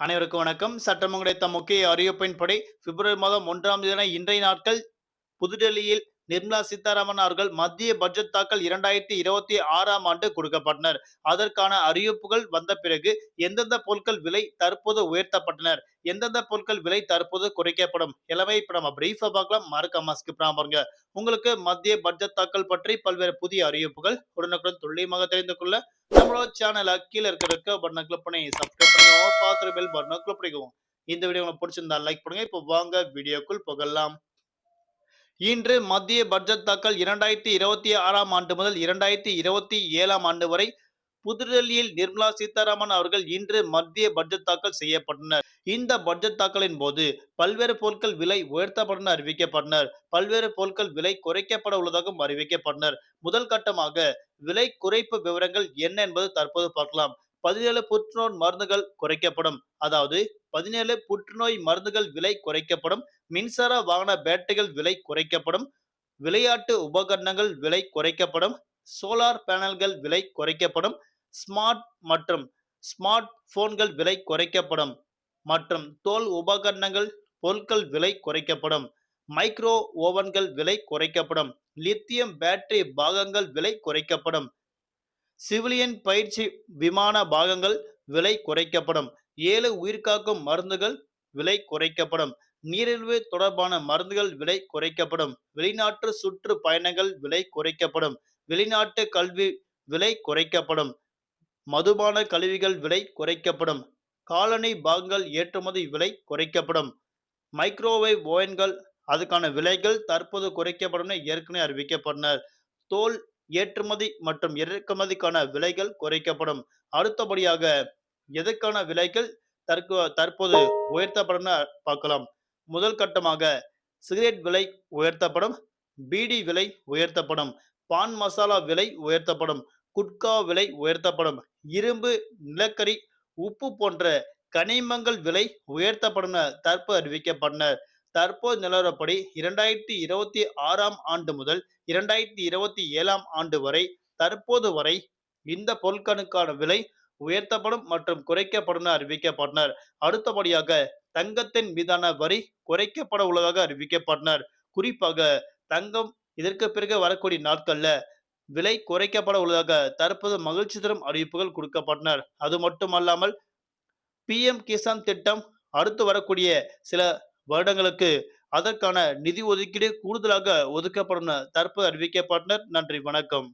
அனைவருக்கும் வணக்கம். சட்டம் கிடைத்த முக்கிய அறிவிப்பின்படி பிப்ரவரி மாதம் ஒன்றாம் தேதி இன்றைய நாட்கள் புதுடெல்லியில் நிர்மலா சீதாராமன் அவர்கள் மத்திய பட்ஜெட் தாக்கல் இரண்டாயிரத்தி இருபத்தி ஆறாம் ஆண்டு கொடுக்கப்பட்டனர். அதற்கான அறிவிப்புகள் வந்த பிறகு எந்தெந்த பொருட்கள் விலை தற்போது உயர்த்தப்பட்டனர் எந்தெந்த பொருட்கள் விலை தற்போது குறைக்கப்படும் எல்லாமே இப்ப நம்ம பிரீஃபா பார்க்கலாம். மறக்காம ஸ்கிப் பாருங்க. உங்களுக்கு மத்திய பட்ஜெட் தாக்கல் பற்றி பல்வேறு புதிய அறிவிப்புகள் உடனுக்குடன் துல்லியமாக தெரிந்து கொள்ள நம்மளோட சேனலை கீழே இருக்கிற பட்டனை கிளிக் பண்ணி சப்ஸ்கிரைப் பண்ணுங்க. பார்த்து பெல் பட்டனை கிளிக் பண்ணிக்கோங்க. இந்த வீடியோ உங்களுக்கு பிடிச்சிருந்தா லைக் பண்ணுங்க. இப்போ வாங்க வீடியோக்குள் புகழலாம் இன்று மத்திய பட்ஜெட் தாக்கல் இரண்டாயிரத்தி இருபத்தி ஆறாம் ஆண்டு முதல் இரண்டாயிரத்தி இருபத்தி ஏழாம் ஆண்டு வரை புதுடெல்லியில் நிர்மலா சீதாராமன் அவர்கள் இன்று மத்திய பட்ஜெட் தாக்கல் செய்யப்பட்டனர். இந்த பட்ஜெட் தாக்கலின் போது பல்வேறு பொருட்கள் விலை உயர்த்தப்படும் அறிவிக்கப்பட்டனர். பல்வேறு பொருட்கள் விலை குறைக்கப்பட உள்ளதாகவும் அறிவிக்கப்பட்டனர். முதல் கட்டமாக விலை குறைப்பு விவரங்கள் என்ன என்பது தற்போது பார்க்கலாம். பதினேழு புற்றுநோய் மருந்துகள் குறைக்கப்படும். அதாவது பதினேழு புற்றுநோய் மருந்துகள் விலை குறைக்கப்படும். மின்சார வாகன பேட்டரிகள் விலை குறைக்கப்படும். விளையாட்டு உபகரணங்கள் விலை குறைக்கப்படும். சோலார் பேனல்கள் விலை குறைக்கப்படும். ஸ்மார்ட் மற்றும் ஸ்மார்ட் போன்கள் விலை குறைக்கப்படும் மற்றும் தோல் உபகரணங்கள் பொருட்கள் விலை குறைக்கப்படும். மைக்ரோ ஓவன்கள் விலை குறைக்கப்படும். லித்தியம் பேட்டரி பாகங்கள் விலை குறைக்கப்படும். சிவிலியன் பயிற்சி விமான பாகங்கள் விலை குறைக்கப்படும். ஏழு உயிர்காக்கும் மருந்துகள் விலை குறைக்கப்படும். நீரிழிவு தொடர்பான மருந்துகள் விலை குறைக்கப்படும். வெளிநாட்டு சுற்று பயணங்கள் விலை குறைக்கப்படும். வெளிநாட்டு கல்வி விலை குறைக்கப்படும். மதுபான கழிவுகள் விலை குறைக்கப்படும். காலனி பாகங்கள் ஏற்றுமதி விலை குறைக்கப்படும். மைக்ரோவேவ் ஓவன்கள் அதுக்கான விலைகள் தற்போது குறைக்கப்படும் ஏற்கனவே அறிவிக்கப்பட்டனர். தோல் ஏற்றுமதி மற்றும் இறக்குமதிக்கான விலைகள் குறைக்கப்படும். அடுத்தபடியாக எதற்கான விலைகள் தற்போ தற்போது உயர்த்தப்படும் பார்க்கலாம். முதல் கட்டமாக சிகரெட் விலை உயர்த்தப்படும். பீடி விலை உயர்த்தப்படும். பான் மசாலா விலை உயர்த்தப்படும். குட்கா விலை உயர்த்தப்படும். இரும்பு நிலக்கரி உப்பு போன்ற கனிமங்கள் விலை உயர்த்தப்படும் தற்போது அறிவிக்கப்பட்டனர். தற்போது நிலவரப்படி இரண்டாயிரத்தி இருபத்தி ஆறாம் ஆண்டு முதல் இரண்டாயிரத்தி இருபத்தி ஏழாம் ஆண்டு வரை தற்போது வரை இந்த பொருட்களுக்கான விலை உயர்த்தப்படும் மற்றும் குறைக்கப்படும் அறிவிக்கப்பட்டனர். அடுத்தபடியாக தங்கத்தின் மீதான வரி குறைக்கப்பட உள்ளதாக அறிவிக்கப்பட்டனர். குறிப்பாக தங்கம் இதற்கு பிறகு வரக்கூடிய நாட்கள்ல விலை குறைக்கப்பட உள்ளதாக தற்போது மகிழ்ச்சி தரும் அறிவிப்புகள் கொடுக்கப்பட்டனர். அது மட்டுமல்லாமல் பி எம் கிசான் திட்டம் அடுத்து வரக்கூடிய சில வருடங்களுக்கு அதற்கான நிதி ஒதுக்கீடு கூடுதலாக ஒதுக்கப்படும் தற்போது அறிவிக்கப்பட்டனர். நன்றி வணக்கம்.